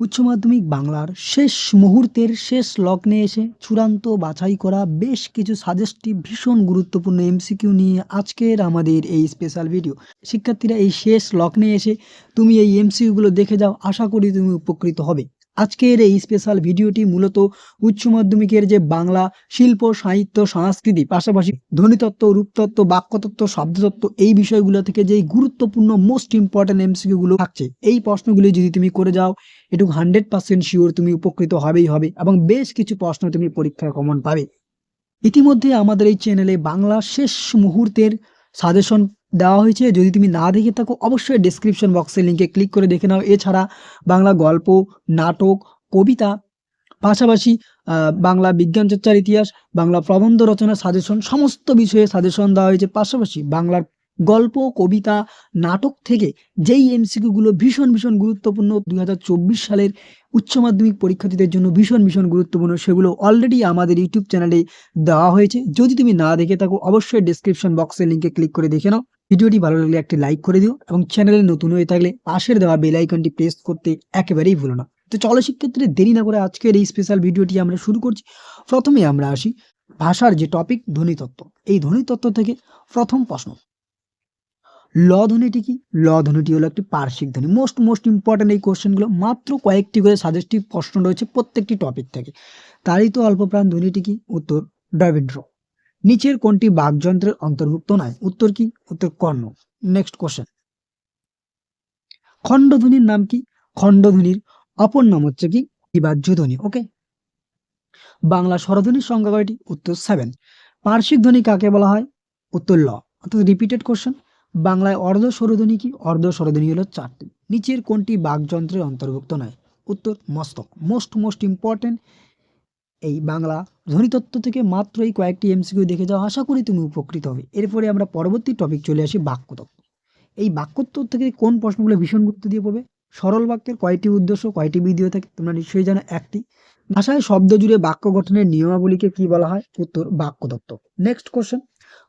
উচ্চ মাধ্যমিক বাংলার শেষ মুহূর্তের শেষ লগ্নে এসে চূড়ান্ত বাছাই করা বেশ কিছু সাজেস্টিভ ভীষণ গুরুত্বপূর্ণ এমসিকিউ নিয়ে আজকের আমাদের এই স্পেশাল ভিডিও শিক্ষার্থীরা এই শেষ লগ্নে এসে তুমি এই এমসিকিউগুলো দেখে যাও, আশা করি তুমি উপকৃত হবে। আজকের এই স্পেশাল ভিডিওটি মূলত উচ্চ মাধ্যমিকের যে বাংলা শিল্প, সাহিত্য, সংস্কৃতি, পাশাপাশি ধ্বনিতত্ত্ব, রূপতত্ত্ব, বাক্যতত্ত্ব, শব্দতত্ত্ব এই বিষয়গুলো থেকে যেই গুরুত্বপূর্ণ মোস্ট ইম্পর্টেন্ট এমসিকিউগুলো থাকছে, এই প্রশ্নগুলি যদি তুমি করে যাও, এটুকু হান্ড্রেড পার্সেন্ট শিওর তুমি উপকৃত হবেই হবে এবং বেশ কিছু প্রশ্ন তুমি পরীক্ষায় কমন পাবে। ইতিমধ্যে আমাদের এই চ্যানেলে বাংলা শেষ মুহূর্তের সাজেশন দেওয়া হয়েছে। যদি তুমি না দেখে থাকো, অবশ্যই ডিসক্রিপশন বক্সের লিঙ্কে ক্লিক করে দেখে নাও। এছাড়া বাংলা গল্প, নাটক, কবিতা, পাশাপাশি বাংলা বিজ্ঞান চর্চার ইতিহাস, বাংলা প্রবন্ধ রচনার সাজেশন সমস্ত বিষয়ে সাজেশন দেওয়া হয়েছে। পাশাপাশি বাংলার গল্প, কবিতা, নাটক থেকে যেই এমসিকিউগুলো ভীষণ ভীষণ গুরুত্বপূর্ণ দু হাজার চব্বিশ সালের উচ্চ মাধ্যমিক পরীক্ষার্থীদের জন্য ভীষণ ভীষণ গুরুত্বপূর্ণ, সেগুলো অলরেডি আমাদের ইউটিউব চ্যানেলে দেওয়া হয়েছে। যদি তুমি না দেখে থাকো, অবশ্যই ডিসক্রিপশন বক্সের লিঙ্কে ক্লিক করে দেখে নাও। ভিডিওটি ভালো লাগলে একটি লাইক করে দিও এবং চ্যানেলে নতুন হয়ে থাকলে পাশের দেওয়া বেল আইকনটি প্রেস করতে একেবারেই ভুলো না। তো চলো শিক্ষার্থী দেরি না করে আজকের এই স্পেশাল ভিডিওটি আমরা শুরু করছি। প্রথমে আমরা আসি ভাষার যে টপিক ধ্বনিতত্ত্ব এই ধ্বনিতত্ত্ব থেকে প্রথম প্রশ্ন। ল ধ্বনিটি কি? ল ধ্বনিটি হলো একটি পার্শ্বিক ধ্বনি। মোস্ট মোস্ট ইম্পর্টেন্ট এই কোশ্চেনগুলো মাত্র কয়েকটি করে সাজেস্টিভ প্রশ্ন রয়েছে প্রত্যেকটি টপিক থেকে। তারই তো অল্প প্রাণ ধ্বনিটি কি? উত্তর ড্রাভিড্র নিচের কোনটি বাকযন্ত্রের অন্তর্ভুক্ত নয়? উত্তর কি? উত্তর কর্ণ। নেক্সট কোশ্চেন খণ্ডধ্বনির নাম কি? খণ্ডধ্বনির অপর নাম হচ্ছে কি? বিভাজ্য ধ্বনি ওকে বাংলা স্বরধ্বনির সংখ্যা কয়টি? উত্তর সেভেন পার্শ্বিক ধ্বনি কাকে বলা হয়? উত্তর ল। অর্থাৎ রিপিটেড কোশ্চেন বাংলায় অর্ধ স্বরধ্বনি কি? অর্ধ স্বরধ্বনি হলো চারটি। নিচের কোনটি বাকযন্ত্রের অন্তর্ভুক্ত নয়? উত্তর মস্তক। মোস্ট মোস্ট ইম্পর্টেন্ট এই বাংলা ধ্বনিতত্ত্ব থেকে মাত্র এই কয়েকটি এমসিকিউ দেখে যাও। আশা করি তুমি উপকৃত হবে। এরপরে আমরা পরবর্তী টপিক চলে আসি বাক্যতত্ত্ব। এই বাক্যতত্ত্ব থেকে কোন প্রশ্নগুলো ভীষণ গুরুত্ব দিয়ে পড়বে? সরল বাক্যের কয়টি উদ্দেশ্য, কয়টি বিধিও থাকে? তোমরা নিশ্চয়ই জানো একটি। ভাষায় শব্দ জুড়ে বাক্য গঠনের নিয়মাবলীকে কি বলা হয়? উত্তর, বাক্যতত্ত্ব। নেক্সট কোশ্চেন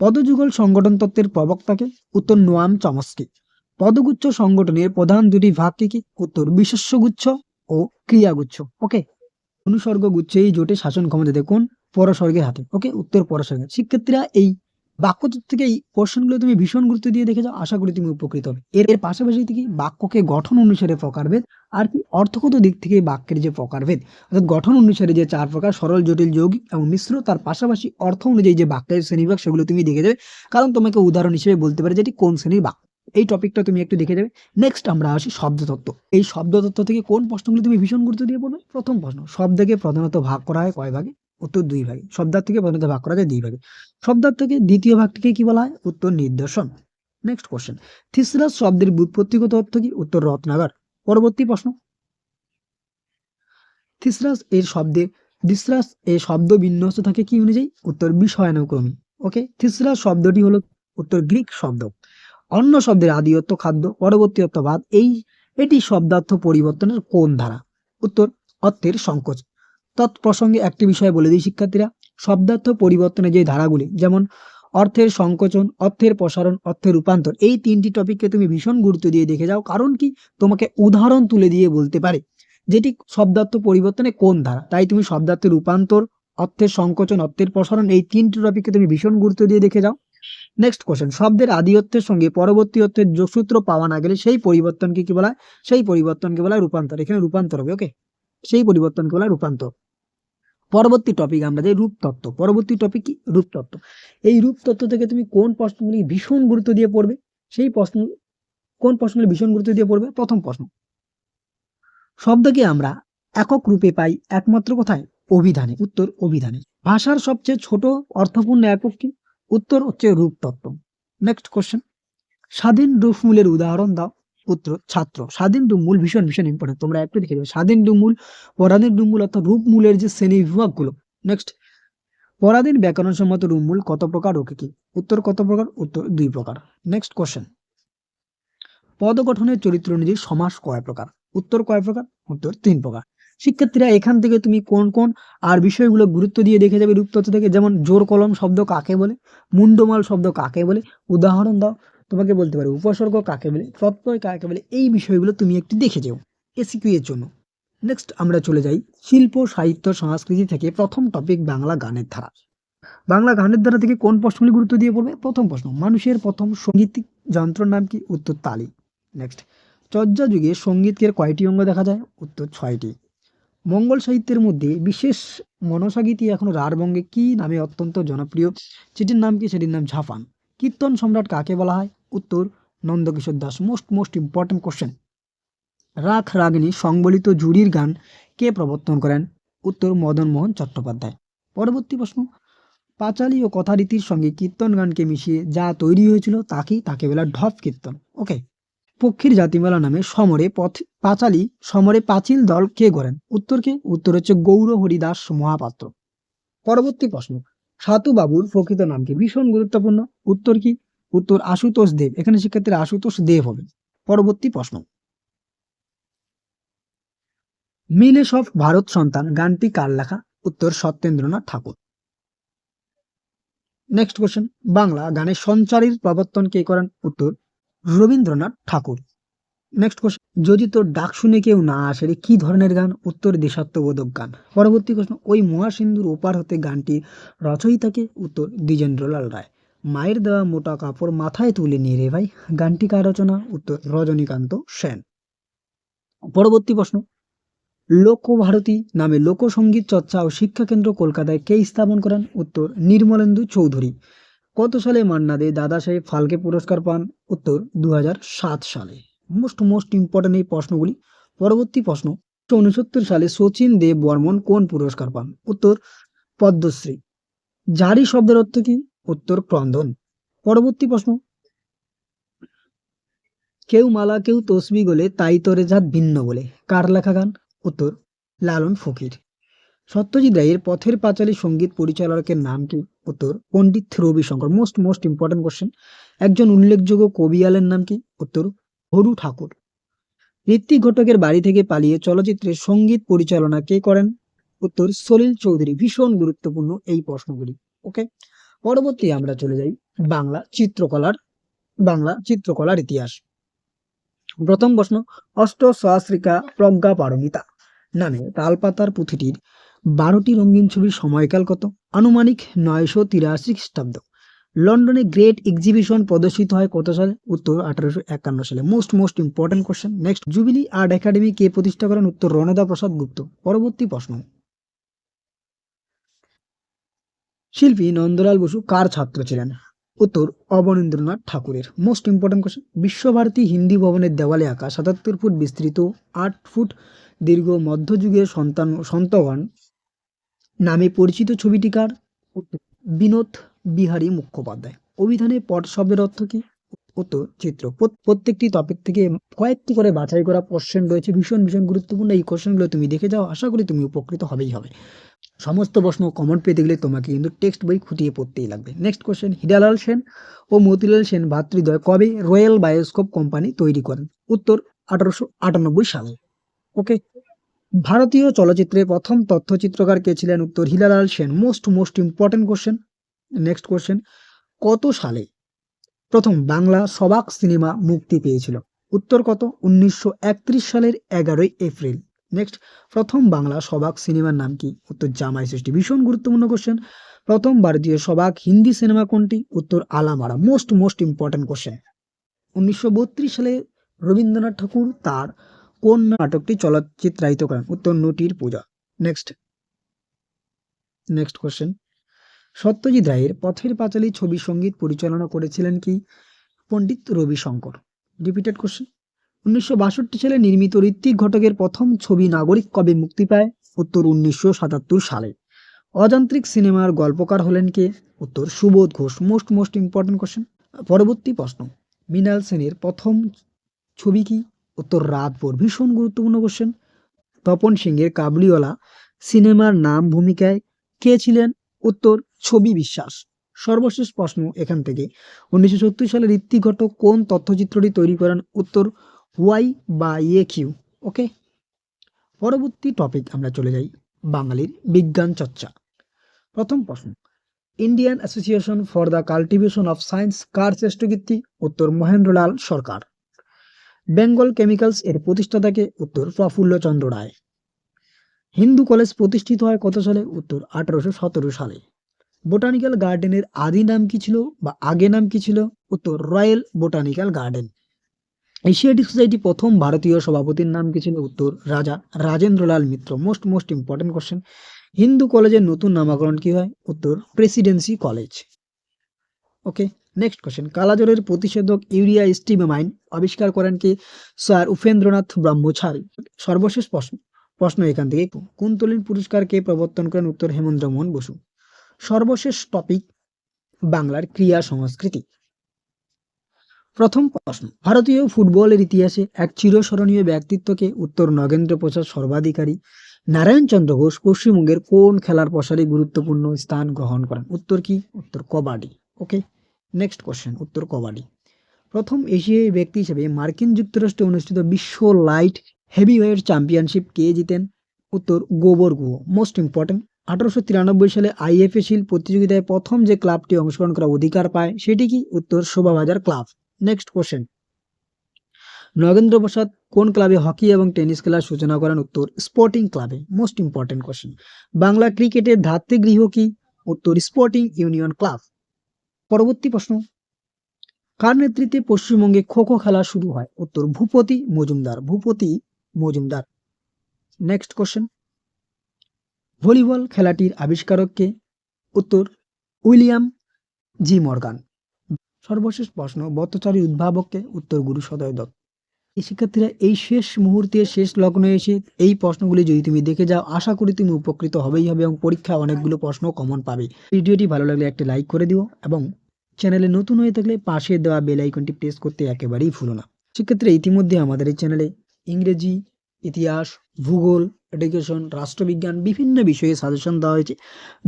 পদযুগল সংগঠন তত্ত্বের প্রবক্তাকে উত্তর নোয়াম চমস্কি পদগুচ্ছ সংগঠনের প্রধান দুটি ভাগ কি কি? উত্তর বিশেষ্যগুচ্ছ ও ক্রিয়াগুচ্ছ। ওকে অনুসর্গ গুচ্ছে এই জোটে শাসন ক্ষমতা দেয় কোন পরস্বর্গের হাতে ওকে উত্তর পরস্বর্গের। শিক্ষার্থীরা এই বাক্যতত্ত্ব থেকে এই কোশ্চেনগুলো তুমি ভীষণ গুরুত্ব দিয়ে দেখে যাও আশা করি তুমি উপকৃত হবে। এর এর পাশাপাশি থেকে বাক্যকে গঠন অনুসারে প্রকারভেদ আর কি অর্থগত দিক থেকে বাক্যের যে প্রকারভেদ, অর্থাৎ গঠন অনুসারে যে চার প্রকার, সরল, জটিল, যৌগিক এবং মিশ্র, তার পাশাপাশি অর্থ অনুযায়ী যে বাক্যের শ্রেণীবিভাগ, সেগুলো তুমি দেখে যাবে। কারণ তোমাকে উদাহরণ হিসেবে বলতে পারে যে এটি কোন শ্রেণির বাক্য। এই টপিকটা তুমি একটু দেখে যাবে। নেক্সট আমরা আসি শব্দতত্ত্ব। এই শব্দতত্ত্ব থেকে কোন প্রশ্নগুলো তুমি ভীষণ গুরুত্ব দিয়ে পড়বে? প্রথম প্রশ্ন, শব্দকে প্রধানত ভাগ করা হয় কয় ভাগে? উত্তর দুই ভাগে। শব্দার্থকে প্রধানত ভাগ করা যায়? দুই ভাগে। শব্দার্থকে দ্বিতীয় ভাগটিকে কি বলা হয়? উত্তর নিদর্শন। নেক্সট কোশ্চেন থিসরাস শব্দের ব্যুৎপত্তিগত অর্থ কি? উত্তর রত্নাগার। পরবর্তী প্রশ্ন থিসরাস এর শব্দে দিসরাস এ শব্দ বিন্যস্ত থাকে কি অনুযায়ী? উত্তর বিষয়ানুক্রমী। ওকে থিসরাস শব্দটি হলো উত্তর গ্রিক শব্দ। অন্য শব্দের আদি অর্থ খাদ্য, পরবর্তী অর্থ ভাত এই, এটি শব্দার্থ পরিবর্তনের কোন ধারা? উত্তর, অর্থের সংকোচ। তৎপ্রসঙ্গে একটি বিষয় বলে দিই, শিক্ষার্থীরা, শব্দার্থ পরিবর্তনের যে ধারাগুলি, যেমন অর্থের সংকোচন, অর্থের প্রসারণ, অর্থের রূপান্তর, এই তিনটি টপিককে তুমি ভীষণ গুরুত্ব দিয়ে দেখে যাও, কারণ কি? তোমাকে উদাহরণ তুলে দিয়ে বলতে পারে যেটি শব্দার্থ পরিবর্তনে কোন ধারা। তাই তুমি শব্দার্থের রূপান্তর, অর্থের সংকোচন, অর্থের প্রসারণ, এই তিনটি টপিককে তুমি ভীষণ গুরুত্ব দিয়ে দেখে যাও। নেক্সট কোশ্চেন শব্দের আদি অর্থের সঙ্গে পরবর্তী অর্থের যোগসূত্র পাওয়া না গেলে সেই পরিবর্তনকে কি বলা সেই পরিবর্তনকে বলা রূপান্তর। এখানে রূপান্তর হবে ওকে সেই পরিবর্তনকে বলা রূপান্তর। পরবর্তী টপিক আমরা যাই রূপতত্ত্ব পরবর্তী টপিক কি? রূপতত্ত্ব এই রূপতত্ত্ব থেকে তুমি কোন প্রশ্নগুলি ভীষণ গুরুত্ব দিয়ে পড়বে? সেই প্রশ্ন, কোন প্রশ্নগুলি ভীষণ গুরুত্ব দিয়ে পড়বে? প্রথম প্রশ্ন। শব্দকে আমরা একক রূপে পাই একমাত্র কোথায়? অভিধানে। উত্তর, অভিধানে। ভাষার সবচেয়ে ছোট, অর্থপূর্ণ একক কি? উত্তর হচ্ছে রূপতত্ত্ব। নেক্সট কোশ্চেন স্বাধীন রূপমূলের উদাহরণ দাও উত্তর ছাত্র। স্বাধীন রূপমূল ভীষণ ভীষণ ইম্পর্টেন্ট তোমরা একটু দেখে দেবে স্বাধীন রূপমূল, পরাধীন রূপমূল অর্থাৎ রূপমূলের যে শ্রেণি বিভাগগুলো নেক্সট পরাধীন ব্যাকরণ ব্যাকরণসম্মত রূপমূল কত প্রকার ও কি কি? উত্তর কত প্রকার? উত্তর দুই প্রকার। নেক্সট কোশ্চেন পদ গঠনের চরিত্র অনুযায়ী সমাস কয় প্রকার? উত্তর কয় প্রকার? উত্তর তিন প্রকার। শিক্ষার্থীরা এখান থেকে তুমি কোন কোন আর বিষয়গুলো গুরুত্ব দিয়ে দেখে যাবে রূপতত্ত্ব থেকে? যেমন জোর কলম শব্দ কাকে বলে? মুন্ডমাল শব্দ কাকে বলে? উদাহরণ দাও, তোমাকে বলতে পারে। উপসর্গ কাকে বলে? প্রত্যয় কাকে বলে? এই বিষয়গুলো তুমি একটু দেখে যাও এসিকিউ এর জন্য। নেক্সট আমরা চলে যাই শিল্প, সাহিত্য, সংস্কৃতি থেকে প্রথম টপিক বাংলা গানের ধারা। বাংলা গানের ধারা থেকে কোন প্রশ্নগুলি গুরুত্ব দিয়ে পড়বে? প্রথম প্রশ্ন, মানুষের প্রথম সঙ্গীতিক যন্ত্রের নাম কি? উত্তর তালি। নেক্সট চর্যা যুগে সঙ্গীতের কয়টি অঙ্গ দেখা যায়? উত্তর ছয়টি। মঙ্গল সাহিত্যের মধ্যে বিশেষ মনসাগীতি এখন রারবঙ্গে কি নামে অত্যন্ত জনপ্রিয়? সেটির নাম কি? সেটির নাম ঝাফান কীর্তন সম্রাট কাকে বলা হয়? উত্তর, Nandakishore Das. Most most important question রাখ রাগিনী, সংবলিত জুরির গান কে প্রবর্তন করেন? উত্তর, মদন মোহন চট্টোপাধ্যায়। পরবর্তী প্রশ্ন। পাঁচালী ও কথারীতির সঙ্গে কীর্তন গানকে মিশিয়ে যা তৈরি হয়েছিল তাকেই তাকে বলা ঢপ কীর্তন। ওকে পক্ষীর জাতিমেলা নামে সমরে পথ পাঁচালী, সমরে পাঁচিল দল কে গড়েন? উত্তর কে? উত্তর হচ্ছে গৌর হরিদাস মহাপাত্র। পরবর্তী প্রশ্ন, সাতু বাবুর প্রকৃত নাম কি? ভীষণ গুরুত্বপূর্ণ। উত্তর কি? উত্তর আশুতোষ দেব। এখানে শিক্ষার্থীরা আশুতোষ দেব হবে। পরবর্তী প্রশ্ন, মিলে সব ভারত সন্তান, গানটি কার লেখা? উত্তর সত্যেন্দ্রনাথ ঠাকুর। নেক্সট কোশ্চেন বাংলা গানের সঞ্চারীর প্রবর্তন কে করেন? উত্তর রবীন্দ্রনাথ ঠাকুর। নেক্সট কোশ্চেন যদি তোর ডাক শুনে কেউ না আসে রে, কি ধরনের গান? উত্তর দেশাত্মবোধক গান। পরবর্তী প্রশ্ন, ওই মহাসিন্ধুর ওপার হতে গানটি রচয়িতাকে? উত্তর, দ্বিজেন্দ্রলাল রায়। মায়ের দেওয়া মোটা কাপড় মাথায় তুলে নিয়ে রে ভাই। গানটি কার রচনা? উত্তর, রজনীকান্ত সেন। পরবর্তী প্রশ্ন, লোকভারতী নামে লোকসঙ্গীত চর্চা ও শিক্ষা কেন্দ্র কলকাতায় কে স্থাপন করেন? উত্তর, নির্মলেন্দু চৌধুরী। কত সালে মান্না দে দাদা সাহেব ফালকে পুরস্কার পান? উত্তর দু সালে। মোস্ট মোস্ট ইম্পর্টেন্ট এই প্রশ্নগুলি। পরবর্তী প্রশ্ন উনসত্তর সালে শচীন দেব বর্মন কোন পুরস্কার পান? উত্তর, পদ্মশ্রী। জারি শব্দের অর্থ কি? উত্তর, ক্রন্দন। পরবর্তী প্রশ্ন, কেউ মালা, কেউ তসবি গোলে তাই তরে জাত ভিন্ন বলে। কার লেখা গান? উত্তর, লালন ফকির। সত্যজিৎ রায়ের পথের পাঁচালী সংগীত পরিচালকের নাম কি? উত্তর, Pandit Ravishankar. Most most important question একজন উল্লেখযোগ্য কবিয়ালের নাম কি? উত্তর, হরু ঠাকুর। ঋত্বিক ঘটকের বাড়ি থেকে পালিয়ে চলচ্চিত্রের সংগীত পরিচালনা কে করেন? উত্তর, সলিল চৌধুরী। ভীষণ গুরুত্বপূর্ণ এই প্রশ্নগুলি। ওকে পরবর্তী আমরা চলে যাই বাংলা চিত্রকলার বাংলা চিত্রকলার ইতিহাস। প্রথম প্রশ্ন, অষ্ট সহস্রিকা প্রজ্ঞা পারমিতা নামে তালপাতার পুঁথিটির বারোটি রঙিন ছবির সময়কাল কত? আনুমানিক নয়শো তিরাশি খ্রিস্টাব্দ। লন্ডনে গ্রেট এক্সিবিশন প্রদর্শিত হয় কত সালে? উত্তর আঠারোশো একান্ন সালে। Most most important question. Next, jubilee art academy কে প্রতিষ্ঠা করেন? উত্তর, রণদা প্রসাদ গুপ্ত। পরবর্তী প্রশ্ন। শিল্পী নন্দলাল বসু কার ছাত্র ছিলেন? উত্তর, অবনীন্দ্রনাথ ঠাকুরের। Most important question. Visvabharati Hindi ভবনের দেওয়ালে আঁকা সাতাত্তর ফুট বিস্তৃত, আট ফুট দীর্ঘ মধ্যযুগের সন্তান, সন্তগণ নামে পরিচিত ছবিটিকার বিনোদ বিহারী মুখোপাধ্যায়। অভিধানে পট শব্দের অর্থ কি? উত্তর, চিত্র। প্রত্যেকটি টপিক থেকে কয়েকটি করে বাছাই করা কোশ্চেন রয়েছে। ভীষণ ভীষণ গুরুত্বপূর্ণ এই কোশ্চেনগুলো তুমি দেখে যাও। আশা করি তুমি উপকৃত হবেই হবে। সমস্ত প্রশ্ন কমন পেতে গেলে তোমাকে কিন্তু টেক্সট বই খুঁটিয়ে পড়তেই লাগবে। নেক্সট কোশ্চেন হিরালাল সেন ও মতিলাল সেন ভাতৃদ্বয় কবে রয়্যাল বায়োস্কোপ কোম্পানি তৈরি করেন? উত্তর, আঠারোশো আটানব্বই সালে। ওকে ভারতীয় চলচ্চিত্রে প্রথম তথ্যচিত্রকার কে ছিলেন উত্তর Hiralal Sen. Most most important question next question কত সালে প্রথম বাংলা সবাক সিনেমা মুক্তি পেয়েছিল? উত্তর কত? উনিশশো সালের এগারোই এপ্রিল। নেক্সট প্রথম বাংলা সবাক সিনেমার নাম কি? উত্তর জামাই সৃষ্টি ভীষণ গুরুত্বপূর্ণ কোশ্চেন প্রথম ভারতীয় সবাক হিন্দি সিনেমা কোনটি? উত্তর Alam Ara. Most most important question উনিশশো বত্রিশ সালে রবীন্দ্রনাথ ঠাকুর তার কোন নাটকটি চলচ্চিত্রায়িত করেন? উত্তর, Natir Puja. Next next question Satyajit রায়ের পথের পাঁচালী ছবি সংগীত পরিচালনা করেছিলেন কি? পণ্ডিত রবিশঙ্কর। রিপিটেড কোশ্চেন উনিশশো বাষট্টি সালে নির্মিত ঋত্বিক ঘটকের প্রথম ছবি নাগরিক কবে মুক্তি পায়? উত্তর, উনিশশো সাতাত্তর সালে। অযান্ত্রিক সিনেমার গল্পকার হলেন কে? উত্তর, Subodh Ghosh. Most most important question পরবর্তী প্রশ্ন। মৃণাল সেনের প্রথম ছবি কি? উত্তর রাতভর ভীষণ গুরুত্বপূর্ণ কোশ্চেন তপন সিংয়ের কাবলিওয়ালা সিনেমার নাম ভূমিকায় কে ছিলেন? উত্তর, ছবি বিশ্বাস। সর্বশেষ প্রশ্ন এখান থেকে। উনিশশো সত্তর সালে ঋত্বিক ঘটক কোন তথ্যচিত্রটি তৈরি করেন? উত্তর ওয়াই বা ইয়ে কিউ ওকে পরবর্তী টপিক আমরা চলে যাই বাঙালির বিজ্ঞান চর্চা। প্রথম প্রশ্ন। Indian Association for the Cultivation of Science কার শ্রেষ্ঠ কীর্তি? উত্তর, মহেন্দ্রলাল সরকার। বেঙ্গল কেমিক্যালস এর প্রতিষ্ঠাতাকে উত্তর প্রফুল্লচন্দ্র রায়। হিন্দু কলেজ প্রতিষ্ঠিত হয় কত সালে? উত্তর আঠারোশো সতেরো সালে। বোটানিক্যাল গার্ডেনের আদি নাম কি ছিল বা আগে নাম কি ছিল? উত্তর Royal Botanical Garden. Asiatic Society প্রথম ভারতীয় সভাপতির নাম কি ছিল? উত্তর Raja Rajendralal Mitra. Most most important question Hindu কলেজের নতুন নামাকরণ কি হয়? উত্তর Presidency College. Okay next question কালাজ্বরের প্রতিষেধক ইউরিয়া স্টিমাইন আবিষ্কার করেন কি স্যার উপেন্দ্রনাথ ব্রহ্মচারী? সর্বশেষ প্রশ্ন প্রশ্ন এখান থেকে। কুন্তলিন পুরস্কার কে প্রবর্তন করেন? উত্তর হেমন্ত মোহন বসু। সর্বশেষ টপিক বাংলার ক্রিয়া সংস্কৃতি। প্রথম প্রশ্ন, ভারতীয় ফুটবলের ইতিহাসে এক চিরস্মরণীয় ব্যক্তিত্বকে উত্তর নগেন্দ্র প্রসাদ সর্বাধিকারী। নারায়ণচন্দ্র ঘোষ পশ্চিমবঙ্গের কোন খেলার প্রসারে গুরুত্বপূর্ণ স্থান গ্রহণ করেন? উত্তর কি? উত্তর কবাডি। ওকে নেক্সট কোশ্চেন উত্তর কবাডি। প্রথম এশিয়াই ব্যক্তি হিসেবে মার্কিন যুক্তরাষ্ট্রে অনুষ্ঠিত বিশ্ব লাইট হেভিওয়েট চ্যাম্পিয়নশিপ কে জিতেন? উত্তর, গোবর গুহ। মোস্ট ইম্পর্টেন্ট আঠারোশো তিরানব্বই সালে আইএফএ শিল প্রতিযোগিতায় প্রথম যে ক্লাবটি অংশগ্রহণ করার অধিকার পায়, সেটি কি? উত্তর, Shobhabazar club. Next question Nagendra Prasad কোন ক্লাবে হকি এবং টেনিস খেলার সূচনা করেন? উত্তর, স্পোর্টিং ক্লাবে। মোস্ট ইম্পর্টেন্ট কোশ্চেন বাংলা ক্রিকেটের ধাত্রীগৃহ কি? উত্তর, স্পোর্টিং ইউনিয়ন ক্লাব। পরবর্তী প্রশ্ন। কার নেতৃত্বে পশ্চিমবঙ্গে খো খো খেলা শুরু হয়? উত্তর, Bhupati Majumdar. Bhupati Majumdar. Next question volleyball খেলাটির আবিষ্কারককে উত্তর, উইলিয়াম জি মর্গান। সর্বশেষ প্রশ্ন বত্তচারী উদ্ভাবককে উত্তর, গুরু সদয় দত্ত। এই শিক্ষার্থীরা এই শেষ মুহূর্তে, শেষ লগ্নে এসে এই প্রশ্নগুলি যদি তুমি দেখে যাও, আশা করি তুমি উপকৃত হবেই হবে এবং পরীক্ষা অনেকগুলো প্রশ্ন কমন পাবে। ভিডিওটি ভালো লাগলে একটি লাইক করে দিও এবং চ্যানেলে নতুন হয়ে থাকলে পাশে দেওয়া বেল আইকনটি প্রেস করতে একেবারেই ভুলো না। সেক্ষেত্রে ইতিমধ্যে আমাদের এই চ্যানেলে ইংরেজি, ইতিহাস, ভূগোল এডুকেশন রাষ্ট্রবিজ্ঞান বিভিন্ন বিষয়ে সাজেশন দেওয়া হয়েছে।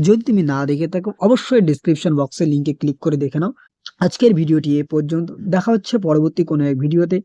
যদি তুমি না দেখে থাকো, অবশ্যই ডিসক্রিপশন বক্সের লিঙ্কে ক্লিক করে দেখে নাও। আজকের ভিডিওটি এ পর্যন্ত। দেখা হচ্ছে পরবর্তী কোনো এক ভিডিওতে